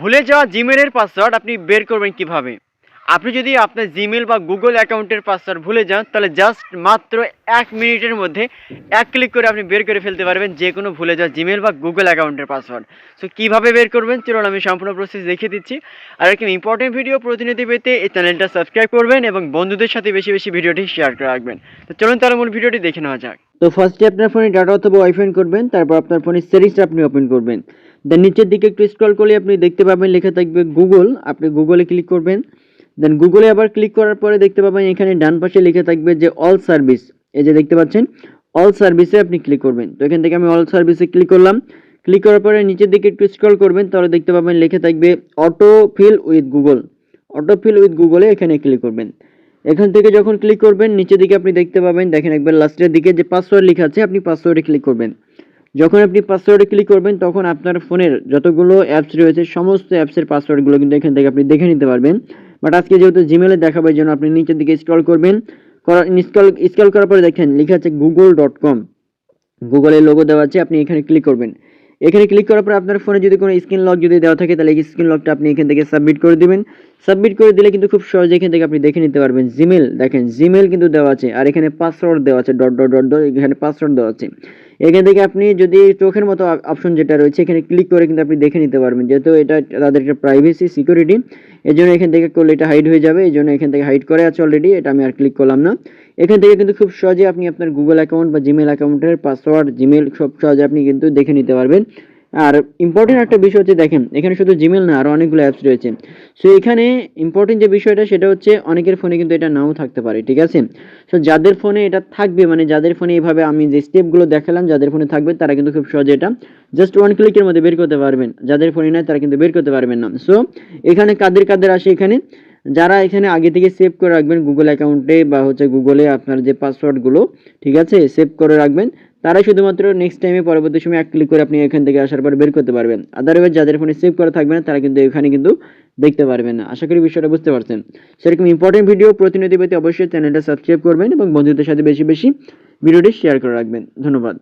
ভুলে যাওয়া জিমেলের পাসওয়ার্ড আপনি বের করবেন কীভাবে? আপনি যদি আপনার জিমেল বা গুগল অ্যাকাউন্টের পাসওয়ার্ড ভুলে যান, তাহলে জাস্ট মাত্র এক মিনিটের মধ্যে এক ক্লিক করে আপনি বের করে ফেলতে পারবেন যে কোনো ভুলে যাওয়া জিমেল বা গুগল অ্যাকাউন্টের পাসওয়ার্ড সো কীভাবে বের করবেন? চলুন আমি সম্পূর্ণ প্রসেস দেখিয়ে দিচ্ছি। আর একটি ইম্পর্টেন্ট ভিডিও প্রতিনিধি পেতে এই চ্যানেলটা সাবস্ক্রাইব করবেন এবং বন্ধুদের সাথে বেশি বেশি ভিডিওটি শেয়ার করে রাখবেন। তো চলুন তাহলে মূল ভিডিওটি দেখে নেওয়া যাক। তো ফার্স্টে আপনার ফোনে ডাটা অথবা ওয়াইফাই করবেন, তারপর আপনার ফোনের সেটিংসটা আপনি ওপেন করবেন। দেন নিচের দিকে একটু স্ক্রল করলে আপনি দেখতে পাবেন, লেখা থাকবে গুগল আপনি গুগলে ক্লিক করবেন। দেন গুগলে আবার ক্লিক করার পরে দেখতে পাবেন, এখানে ডান পাশে লেখা থাকবে যে অল সার্ভিস এই যে দেখতে পাচ্ছেন অল সার্ভিসে আপনি ক্লিক করবেন। তো এখান থেকে আমি অল সার্ভিসে ক্লিক করলাম। ক্লিক করার পরে নিচের দিকে একটু স্ক্রল করবেন, তাহলে দেখতে পাবেন লেখা থাকবে auto fill with Google auto fill with গুগলে এখানে ক্লিক করবেন। এখান থেকে যখন ক্লিক করবেন, নিচের দিকে আপনি দেখতে পাবেন, দেখেন একবার লাস্টের দিকে যে পাসওয়ার্ড লেখা আছে, আপনি পাসওয়ার্ডে ক্লিক করবেন। যখন আপনি পাসওয়ার্ডে ক্লিক করবেন, তখন আপনার ফোনের যতগুলো অ্যাপস রয়েছে, সমস্ত অ্যাপসের পাসওয়ার্ডগুলো কিন্তু এখান থেকে আপনি দেখে নিতে পারবেন। বাট আজকে যেহেতু জিমেলে দেখাবো এই জন্য আপনি নিচের দিকে স্ক্রল করবেন স্ক্রল করার পরে দেখেন, লেখা আছে গুগল ডট কম গুগলের লোগো দেওয়া আছে, আপনি এখানে ক্লিক করবেন। এখানে ক্লিক করার পর আপনার ফোনে যদি কোনো স্ক্রিন লক যদি দেওয়া থাকে, তাহলে এই স্ক্রিন লকটা আপনি এখান থেকে সাবমিট করে দিবেন। সাবমিট করে দিলে কিন্তু খুব সহজে এখান থেকে আপনি দেখে নিতে পারবেন। জিমেল দেখেন জিমেল কিন্তু দেওয়া আছে, আর এখানে পাসওয়ার্ড দেওয়া আছে ডট ডট ডট ডট এখানে পাসওয়ার্ড দেওয়া আছে। এখান থেকে আপনি যদি চোখের মতো অপশন যেটা রয়েছে, এখানে ক্লিক করে কিন্তু আপনি দেখে নিতে পারবেন, যেহেতু এটা তাদের একটা প্রাইভেসি সিকিউরিটি এই জন্য এখান থেকে করলে এটা হাইড হয়ে যাবে এই জন্য এখান থেকে হাইড করে আছে অলরেডি এটা আমি আর ক্লিক করলাম না। এখান থেকে কিন্তু খুব সহজে আপনি আপনার গুগল অ্যাকাউন্ট বা জিমেল অ্যাকাউন্টের পাসওয়ার্ড জিমেল সব সহজে আপনি কিন্তু দেখে নিতে পারবেন। আর ইম্পর্টেন্ট একটা বিষয় হচ্ছে, দেখেন, এখানে শুধু জিমেল না আরও অনেকগুলো অ্যাপস রয়েছে। সো এখানে ইম্পর্টেন্ট যে বিষয়টা, সেটা হচ্ছে অনেকের ফোনে কিন্তু এটা নাও থাকতে পারে, ঠিক আছে? সো যাদের ফোনে এটা থাকবে মানে যাদের ফোনে এইভাবে আমি যে স্টেপগুলো দেখালাম, যাদের ফোনে থাকবে, তারা কিন্তু খুব সহজে এটা জাস্ট ওয়ান ক্লিকের মধ্যে বের করতে পারবেন। যাদের ফোনে নেয় তারা কিন্তু বের করতে পারবেন না। সো এখানে কাদের কাদের আসে এখানে? যারা এখানে আগে থেকে সেভ করে রাখবেন গুগল অ্যাকাউন্টে বা হচ্ছে গুগলে আপনার যে পাসওয়ার্ডগুলো ঠিক আছে? সেভ করে রাখবেন। তারাই শুধুমাত্র নেক্সট টাইমে পরবর্তী সময় এক ক্লিক করে আপনি এখান থেকে আসার পর বের করতে পারবেন। আদারওয়াইজ যাদের ফোনে সেভ করা থাকবে না, তারা কিন্তু এখানে কিন্তু দেখতে পারবেন না। আশা করি বিষয়টা বুঝতে পারছেন। সেরকম ইম্পর্টেন্ট ভিডিও প্রতিনিধি পেতে অবশ্যই চ্যানেলটা সাবস্ক্রাইব করবেন এবং বন্ধুদের সাথে বেশি বেশি ভিডিওটি শেয়ার করে রাখবেন। ধন্যবাদ।